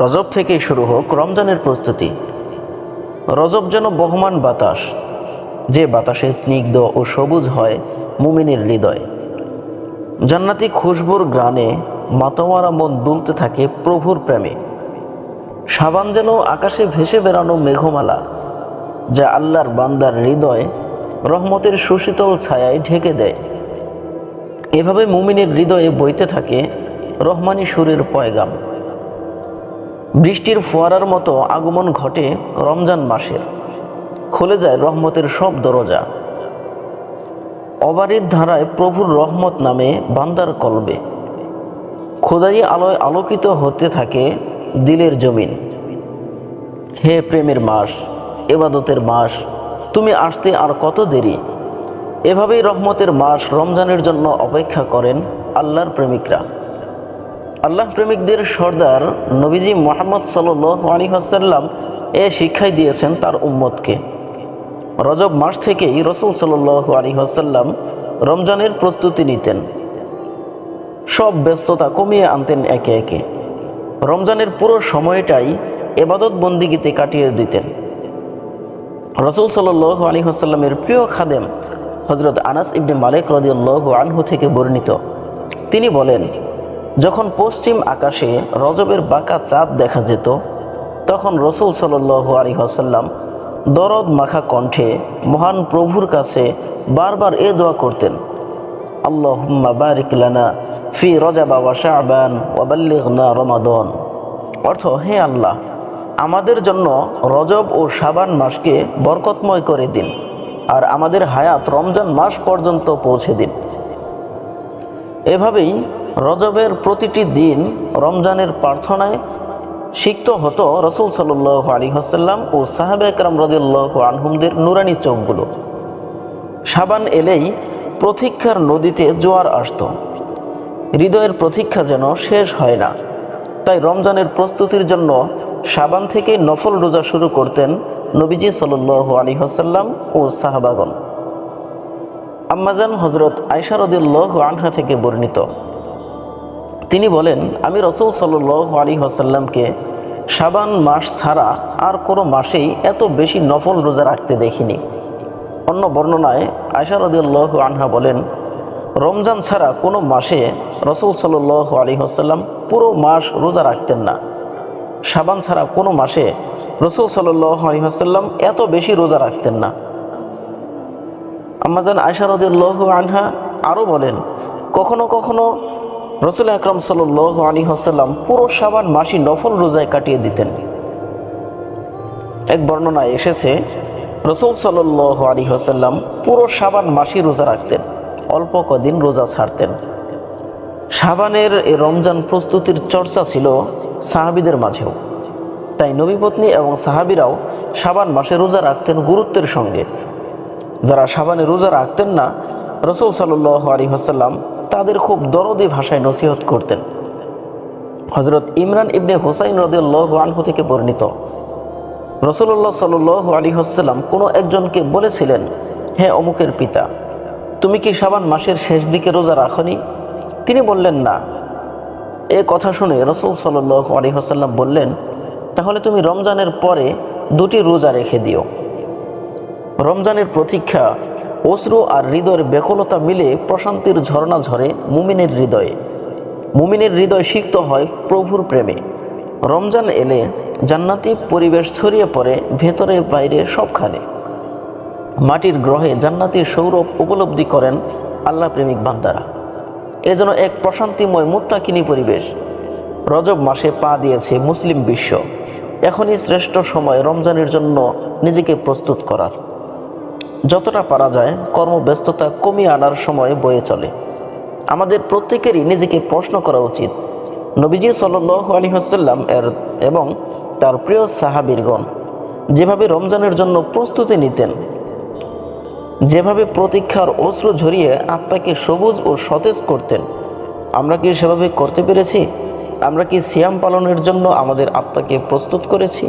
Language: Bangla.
রজব থেকেই শুরু হোক, রমজানের প্রস্তুতি। রজব যেন বহমান বাতাস, যে বাতাসে স্নিগ্ধ ও সবুজ হয় মুমিনের হৃদয়। জান্নাতি খুশবুর গ্রানে মাতোয়ারা মন দুলতে থাকে প্রভুর প্রেমে। সাবান যেন আকাশে ভেসে বেড়ানো মেঘমালা, যা আল্লাহর বান্দার হৃদয় রহমতের সুশীতল ছায়ায় ঢেকে দেয়। এভাবে মুমিনের হৃদয়ে বইতে থাকে রহমানি সুরের পয়গাম। বৃষ্টির ফোয়ারার মতো আগমন ঘটে রমজান মাসের। খুলে যায় রহমতের সব দরজা। অবারিত ধারায় প্রভুর রহমত নামে বান্দার কলবে। খোদাই আলোয় আলোকিত হতে থাকে দিলের জমিন। হে প্রেমের মাস, এবাদতের মাস, তুমি আসতে আর কত দেরি? এভাবেই রহমতের মাস রমজানের জন্য অপেক্ষা করেন আল্লাহর প্রেমিকরা। আল্লাহ প্রেমিকদের সর্দার নবীজি মোহাম্মদ সাল আলী হাসাল্লাম এ শিক্ষাই দিয়েছেন তার উম্মতকে। রজব মাস থেকেই রসুল সাল আলী হাসাল্লাম রমজানের প্রস্তুতি নিতেন। সব ব্যস্ততা কমিয়ে আনতেন একে একে। রমজানের পুরো সময়টাই এবাদত বন্দিগিতে কাটিয়ে দিতেন। রসুল সাল আলী হাসাল্লামের প্রিয় খাদেম হজরত আনাস ইবনে মালিক রদিউল্লাহ আনহু থেকে বর্ণিত। তিনি বলেন যখন পশ্চিম আকাশে রজবের বাঁকা চাঁদ দেখা যেত, তখন রসুল সাল আলী হাসাল্লাম দরদ মাখা কণ্ঠে মহান প্রভুর কাছে বারবার এ দোয়া করতেন, আল্লাহুম্মা বারিক ফি রজাবা ওয়া শাবান রমাদন। অর্থ, হে আল্লাহ, আমাদের জন্য রজব ও শাবান মাসকে বরকতময় করে দিন আর আমাদের হায়াত রমজান মাস পর্যন্ত পৌঁছে দিন। এভাবেই রজবের প্রতিটি দিন রমজানের প্রার্থনায় সিক্ত হতো রসুল সাল্লাহ আলী হাসাল্লাম ও সাহাবে একরাম রদুল্লাহ আনহুমদের নুরানি চোখগুলো। সাবান এলেই প্রতীক্ষার নদীতে জোয়ার আসত। হৃদয়ের প্রতীক্ষা যেন শেষ হয় না। তাই রমজানের প্রস্তুতির জন্য সাবান থেকে নফল রোজা শুরু করতেন নবীজি সাল আলী হাসাল্লাম ও সাহাবাগন আম্মাজান হজরত আয়সারদুল্লাহ আনহা থেকে বর্ণিত। তিনি বলেন, আমি রসুল সাল আলী হাসাল্লামকে সাবান মাস ছাড়া আর কোনো মাসেই এত বেশি নফল রোজা রাখতে দেখিনি। অন্য বর্ণনায় আয়সারদুল্লাহ আনহা বলেন, রমজান ছাড়া কোনো মাসে রসুল সাল আলী হাসাল্লাম পুরো মাস রোজা রাখতেন না। সাবান ছাড়া কোনো মাসে রসুল সাল আলী হাসাল্লাম এত বেশি রোজা রাখতেন না। আম্মাজান আয়সারদুল্লাহ আনহা আরও বলেন, কখনো কখনো রসুল আকরম সাল আলী হাসাল্লাম পুরো সাবান মাসি নফল রোজায় কাটিয়ে দিতেন। এক বর্ণনায় এসেছে, রসুল সাল আলী হাসাল্লাম পুরো সাবান মাসি রোজা রাখতেন, অল্প কদিন রোজা ছাড়তেন। সাবানের এ রমজান প্রস্তুতির চর্চা ছিল সাহাবিদের মাঝেও। তাই নবীপত্নী এবং সাহাবিরাও সাবান মাসে রোজা রাখতেন গুরুত্বের সঙ্গে। যারা সাবানে রোজা রাখতেন না রসুল সাল্লাহ আলী হাসাল্লাম তাদের খুব দরদি ভাষায় নসিহত করতেন। হজরত ইমরান ইবনে হুসাইন রদুল্লাহ আনহু থেকে বর্ণিত রসুল্লাহ সাল আলী হাসাল্লাম কোনো একজনকে বলেছিলেন, হে অমুকের পিতা, তুমি কি সাবান মাসের শেষ দিকে রোজা রাখনি? তিনি বললেন, না। এ কথা শুনে রসুল সাল আলী হাসাল্লাম বললেন, তাহলে তুমি রমজানের পরে দুটি রোজা রেখে দিও। রমজানের প্রতীক্ষা অশ্রু আর হৃদয়ের বেকলতা মিলে প্রশান্তির ঝর্ণা ঝরে মুমিনের হৃদয়ে। মুমিনের হৃদয় সিক্ত হয় প্রভুর প্রেমে। রমজান এলে জান্নাতি পরিবেশ ছড়িয়ে পড়ে ভেতরে বাইরে সবখানে। মাটির গ্রহে জান্নাতির সৌরভ উপলব্ধি করেন আল্লাহ প্রেমিক বান্দারা। এ এক প্রশান্তিময় মুত্তাকিনী পরিবেশ। রজব মাসে পা দিয়েছে মুসলিম বিশ্ব। এখনই শ্রেষ্ঠ সময় রমজানের জন্য নিজেকে প্রস্তুত করার। যতটা পারা যায়, কর্মব্যস্ততা কমিয়ে আনার সময় বয়ে চলে। আমাদের প্রত্যেকেরই নিজেকে প্রশ্ন করা উচিত। নবীজি সাল আলী হাসাল্লাম এর এবং তার প্রিয় সাহাবীরগণ যেভাবে রমজানের জন্য প্রস্তুতি নিতেন, যেভাবে প্রতীক্ষার অস্ত্র ঝরিয়ে আত্মাকে সবুজ ও সতেজ করতেন, আমরা কি সেভাবে করতে পেরেছি? আমরা কি সিয়াম পালনের জন্য আমাদের আত্মাকে প্রস্তুত করেছি?